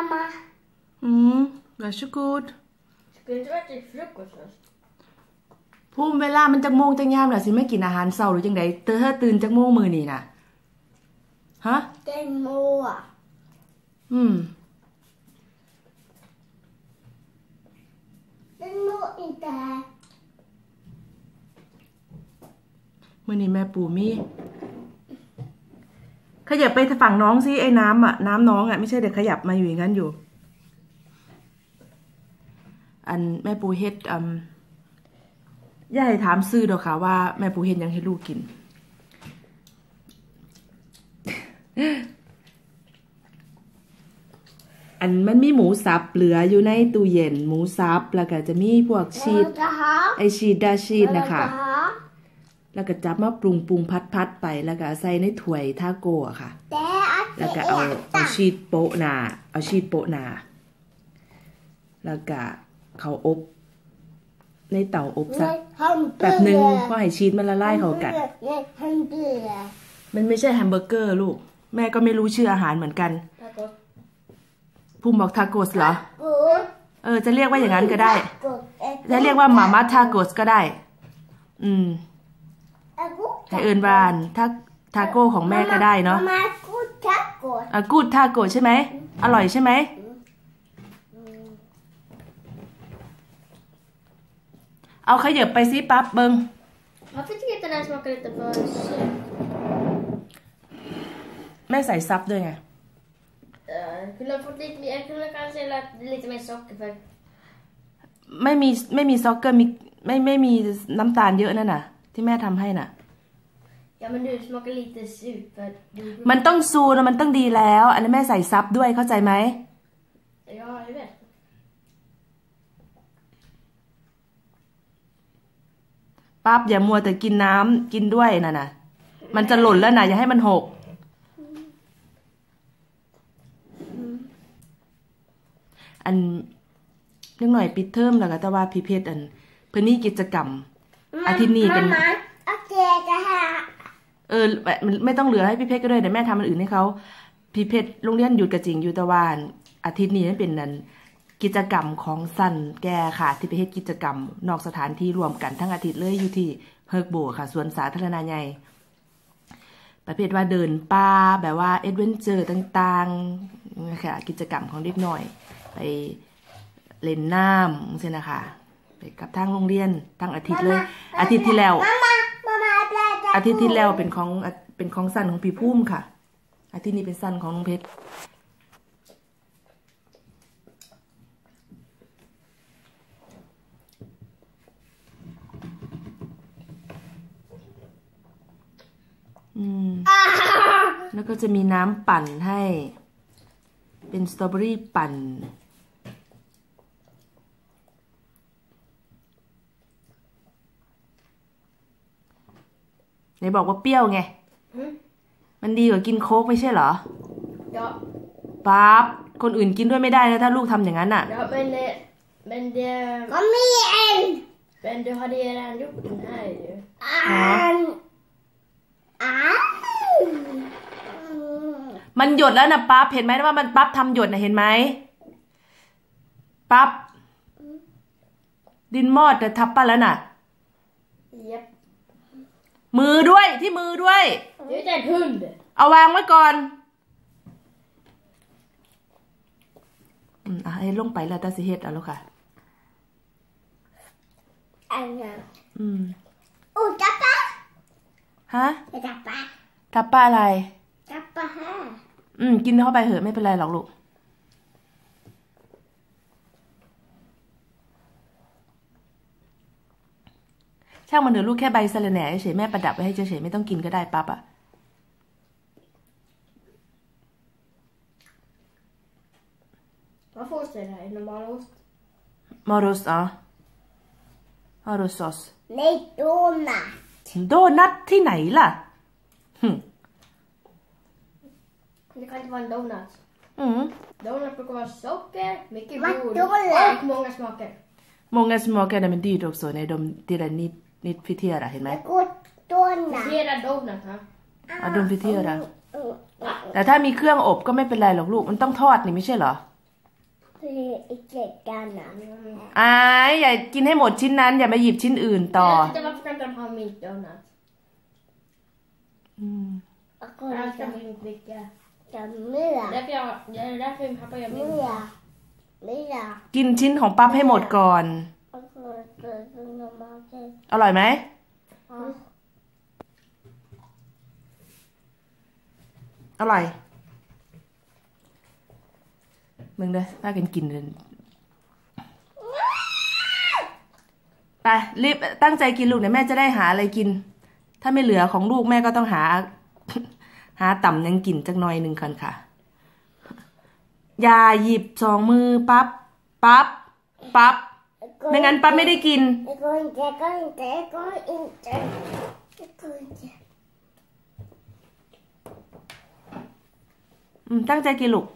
mamma. อืม varsågod Skulle inte varit till frukost först? ภูมิเวลามันจักโมงจังยามล่ะสิไม่กินอาหารเช้าหรือจังไดเธอเธอตื่นจักโมงมื้อนี่น่ะฮะ Den må. อืม Den må inte här. มื่อนี้แม่ปูมี ขยับไปฝั่งน้องสิไอ้น้ำอะน้ำน้องอะไม่ใช่เด็กขยับมาอยู่อย่างนั้นอยู่ อันแม่ปูเฮ็ดอืมย่าให้ถามซื้อดอกค่ะว่าแม่ปูเฮ็ดหยังให้ลูกกิน อันมันมีหมูสับเหลืออยู่ในตู้เย็น หมูสับแล้วก็จะมีพวกชีส Vad ha? ไอชีสดาชีสนะคะ Vad ha? แล้วก็จับมาปรุงปรุงพัดพัดไปแล้วก็ใส่ในถ้วยทาโก้อะค่ะ แล้วก็เอาเอาชีสโปะหนาเอาชีสโปะหนา แล้วก็เขาอบ ในเตาอบสักแบบหนึ่งเพื่อให้ชีสมันละลายเขากัน มันไม่ใช่แฮมเบอร์เกอร์ลูก แม่ก็ไม่รู้ชื่ออาหารเหมือนกันภูมิบอกทาโกสเหรอ เออ จะเรียกว่าอย่างนั้นก็ได้ จะเรียกว่ามาม่าทาโกสก็ได้ อืม ให้เอินบานถ้าทาโก้ของแม่ก็ได้เนาะ Mamma, god tacos. อะกูดทาโกใช่ไหม อร่อยใช่ไหม เอาขยับไปซิปั๊บเบิง Varför tycker jag att den här smakar lite för söt? แม่ใส่ซับด้วยไง Uh, kunde ha fått lite mer, jag kunde kanske lagt lite mer socker för ไม่มีไม่มีซอกเกอร์มีไม่ไม่มีน้ำตาลเยอะนั่นน่ะ ที่แม่ทำให้น่ะ Ja men du smakar lite surt för du... มันต้องซูนะมันต้องดีแล้ว อันนี้นแม่ใส่ซับด้วยเข้าใจไหม Ja, jag vet. ปั๊บอย่ามัวแต่กินน้ำกินด้วยน่ะนะมันจะหล่นแล้วนะอย่าให้มันหก อันนิดหน่อยปิดเทอมแล้วก็แต่ว่าพี่เพชรอันเพื่อนมีกิจกรรม อาทิตย์นี้เป็น Mamma, okej det här. เออแบบมันไม่ต้องเหลือให้พี่เพชรก็ได้เดี๋ยวแม่ทำอันอื่นให้เขาพี่เพชรโรงเรียนหยุดกระจิงอยู่แตะวัน อาทิตย์นี้นั่นเป็นนันกิจกรรมของสันแกค่ะ ที่ไปเฮ็ดกิจกรรม นอกสถานที่รวมกันทั้งอาทิตย์เลยอยู่ที่เฮิร์กโบค่ะสวนสาธารณะใหญ่ประเภทว่าเดินป่าแบบว่าเอ็ดเวนเจอร์ต่างๆนี่ค่ะกิจกรรมของเด็กหน่อย ไปเล่นน้ำใช่นะคะ ไปกับทางโรงเรียนทั้งอาทิตย์เลย อาทิตย์ที่แล้ว Mamma, mamma, blä, อาทิตย์ที่แล้วเป็นของเป็นของสันของพี่พุ่มค่ะ อาทิตย์นี้เป็นสันของน้องเพชรอืมแล้วก็จะมีน้ำปั่นให้ เป็นสตรอเบอรี่ปั่น ไหนบอกว่าเปรี้ยวไง Mm. มันดีกว่ากินโค้กไม่ใช่เหรอ Ja, ปั๊บคนอื่นกินด้วยไม่ได้นะถ้าลูกทำอย่างนั้นอะ ja men det... Men det... Kom igen! Men du hade ju redan gjort den här ju. An. An. มันหยดแล้วนะปั๊บเห็นไหมว่ามันปั๊บทำหยดนะเห็นไหมปั๊บดินมอดแต่ทับป้าแล้วน่ะ Japp. มือด้วยที่มือด้วย Du är inte en hund! เอาวางไว้ก่อนอืมอะให้ลงไปแล้วตาสิเฮ็ดเอาแล้วค่ะ Anna. อืม Oh, tappa! ฮะ Tappa. ทับป้าอะไร Tappa här. อืม กินเข้าไปเหอะไม่เป็นไรหรอกลูก ช่างมันเถอะลูกแค่ใบสะระแหน่เฉยๆแม่ประดับไว้ให้เฉยๆไม่ต้องกินก็ได้ปั๊บอะ Vad får ost är det här? Normal ost? มอรุสอ๋อมอรุสซอส Nej, donut. โดนัทที่ไหนล่ะหึ Det kan inte vara en donut. อืม Donut brukar vara socker, mycket Vad blod donut? och många smaker. Många smaker är men dyrt också när de delar nit, nit friterar, เห็นไหม God donut. Friterad donut, ha? อะโดนฟิเทียร์อะ Mm. แต่ถ้ามีเครื่องอบก็ไม่เป็นไรหรอกลูก มันต้องทอดนี่ไม่ใช่เหรอพี่อีกเจ็ดกันนะอายอย่ากินให้หมดชิ้นนั้น อย่ามาหยิบชิ้นอื่นต่อ Jag vet inte varför kan inte de ha mint donut? อืมแล้วก็ Jag จะ ska inte dricka. จะเมื่อ Därför jag, det är därför min pappa gör เมื่ mint. อเมื่อกินชิ้นของปั๊บให้หมดก่อน ออร่อยไหมอร่อย มึงเด้อพากันกินเลยไปรีบตั้งใจกินลูกเดี๋ยวแม่จะได้หาอะไรกิน ถ้าไม่เหลือของลูกแม่ก็ต้องหา หาต่ำยังกินจักหน่อยหนึ่งก่อนค่ะ อย่าหยิบสองมือปั๊บปั๊บปั๊บ ไม่งั้นป้าไม่ได้กิน ตั้งใจกินลูก